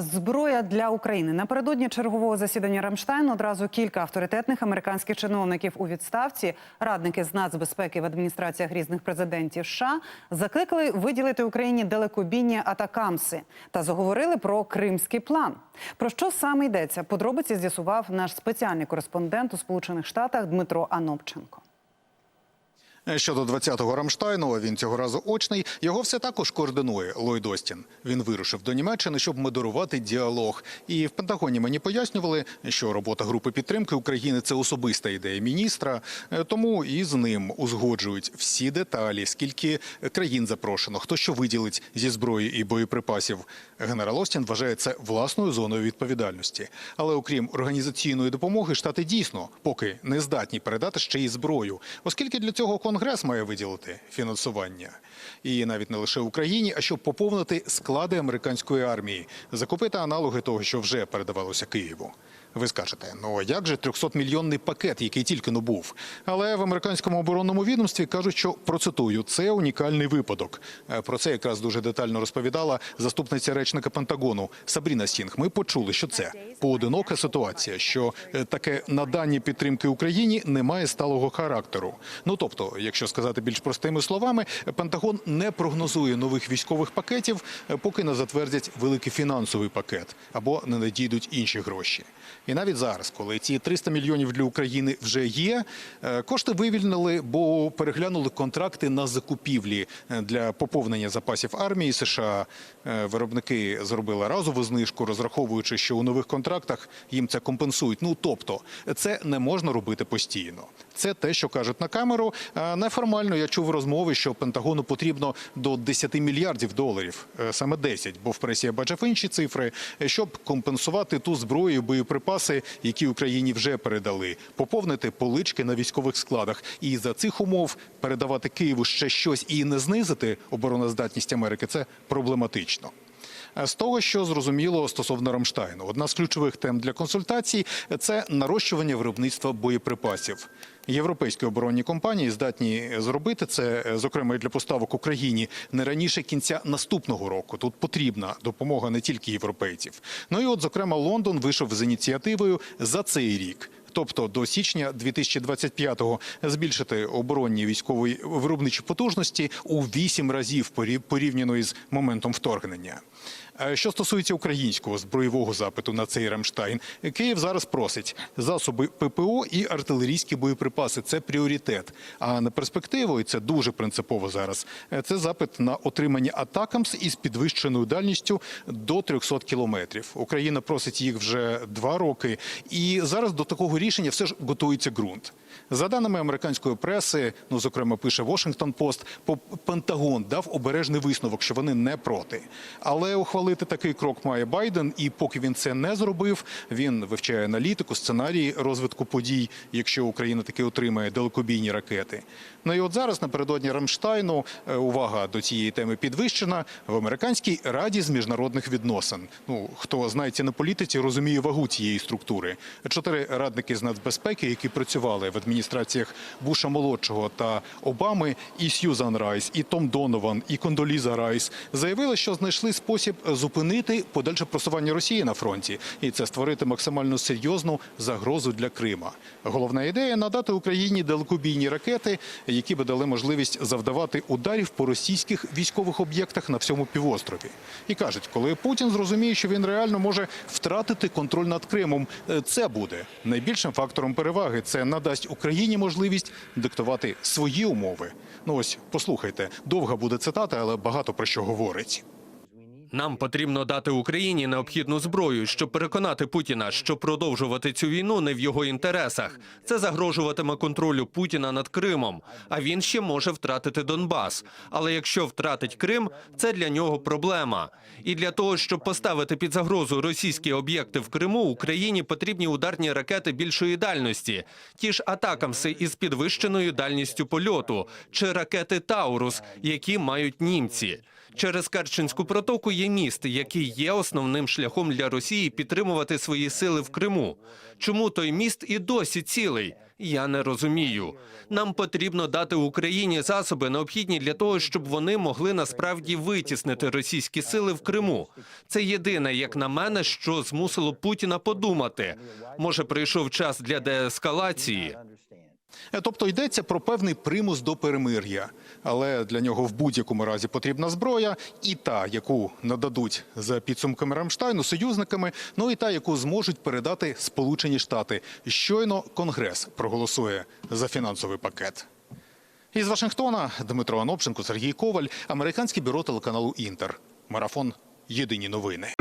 Зброя для України напередодні чергового засідання Рамштайн одразу кілька авторитетних американських чиновників у відставці, радники з нацбезпеки в адміністраціях різних президентів США, закликали виділити Україні далекобійні атакамси та заговорили про кримський план. Про що саме йдеться? Подробиці з'ясував наш спеціальний кореспондент у Сполучених Штатах Дмитро Анопченко. Щодо 20-го Рамштайну, він цього разу очний. Його все також координує Ллойд Остін. Він вирушив до Німеччини, щоб модерувати діалог. І в Пентагоні мені пояснювали, що робота групи підтримки України це особиста ідея міністра. Е, Тому і з ним узгоджують всі деталі, скільки країн запрошено, хто що виділить зі зброї і боєприпасів. Генерал Остін вважає це власною зоною відповідальності. Але окрім організаційної допомоги, штати дійсно поки не здатні передати ще й зброю, оскільки для цього Конгрес має виділити фінансування. І навіть не лише Україні, а щоб поповнити склади американської армії, закупити аналоги того, що вже передавалося Києву. Ви скажете, ну як же 300-мільйонний пакет, який тільки но був? Але в американському оборонному відомстві кажуть, що процитую, це унікальний випадок. Е, Про це якраз дуже детально розповідала заступниця речника Пентагону Сабріна Стінг. Ми почули, що це поодинока ситуація, що е, таке надання підтримки Україні не має сталого характеру. Ну тобто, якщо сказати більш простими словами, Пентагон не прогнозує нових військових пакетів, е, поки не затвердять великий фінансовий пакет або не надійдуть інші гроші. І навіть зараз, коли ці 300 мільйонів для України вже є, е, кошти вивільнили, бо переглянули контракти на закупівлі е, для поповнення запасів армії США. Е, Виробники зробили разову знижку, розраховуючи, що у нових контрактах їм це компенсують. Ну тобто, це не можна робити постійно. Це те, що кажуть на камеру. Неформально я чув розмови, що Пентагону потрібно до 10 мільярдів доларів, саме 10, бо в пресі я бачив інші цифри, щоб компенсувати ту зброю, і боєприпаси, які Україні вже передали, поповнити полички на військових складах, і за цих умов передавати Києву ще щось і не знизити обороноздатність Америки. Це проблематично. Е, З того, що зрозуміло стосовно Рамштайну, одна з ключових тем для консультацій це нарощування виробництва боєприпасів. Європейські оборонні компанії здатні зробити це, е, зокрема і для поставок Україні, не раніше кінця наступного року. Тут потрібна допомога не тільки європейців. Ну і от, зокрема, Лондон вийшов з ініціативою за цей рік. Тобто до січня 2025-го збільшити оборонні військові виробничі потужності у вісім разів порі- порівняно із моментом вторгнення. Е, Що стосується українського збройового запиту на цей Рамштайн, Київ зараз просить засоби ППО і артилерійські боєприпаси. Це пріоритет. А на перспективу, і це дуже принципово зараз. е, Це запит на отримання атакамс із підвищеною дальністю до 300 кілометрів. Україна просить їх вже два роки, і зараз до такого рішення все ж готується ґрунт. За даними американської преси, ну зокрема пише Washington Post, Пентагон дав обережний висновок, що вони не проти. Але ухвалити такий крок має Байден, і поки він це не зробив, він вивчає аналітику, сценарії розвитку подій, якщо Україна таки отримає далекобійні ракети. Ну і от зараз напередодні Рамштайну е, увага до цієї теми підвищена в американській раді з міжнародних відносин. Ну хто знається на політиці, розуміє вагу цієї структури. Чотири радники з нацбезпеки, які працювали в адміністраціях Буша молодшого та Обами, і Сьюзан Райс, і Том Донован, і Кондоліза Райс заявили, що знайшли спосіб зупинити подальше просування Росії на фронті, і це створити максимально серйозну загрозу для Крима. Головна ідея надати Україні далекобійні ракети, які би дали можливість завдавати ударів по російських військових об'єктах на всьому півострові. І кажуть, коли Путін зрозуміє, що він реально може втратити контроль над Кримом, е, це буде найбільшим фактором переваги. Це надасть Україні можливість диктувати свої умови. Ну ось послухайте, довга буде цитата, але багато про що говорить. Нам потрібно дати Україні необхідну зброю, щоб переконати Путіна, що продовжувати цю війну не в його інтересах. Це загрожуватиме контролю Путіна над Кримом. А він ще може втратити Донбас. Але якщо втратить Крим, це для нього проблема. І для того, щоб поставити під загрозу російські об'єкти в Криму, Україні потрібні ударні ракети більшої дальності, ті ж атакамси із підвищеною дальністю польоту, чи ракети Таурус, які мають німці. Через Керченську протоку міст, який є основним шляхом для Росії підтримувати свої сили в Криму. Чому той міст і досі цілий? Я не розумію. Нам потрібно дати Україні засоби, необхідні для того, щоб вони могли насправді витіснити російські сили в Криму. Це єдине, як на мене, що змусило Путіна подумати. Може, прийшов час для деескалації. Е, Тобто йдеться про певний примус до перемир'я, але для нього в будь-якому разі потрібна зброя, і та, яку нададуть за підсумками Рамштайну союзниками, ну і та, яку зможуть передати Сполучені Штати. Щойно Конгрес проголосує за фінансовий пакет. Із Вашингтона Дмитро Анопченко, Сергій Коваль, американське бюро телеканалу Інтер. Марафон. Єдині новини.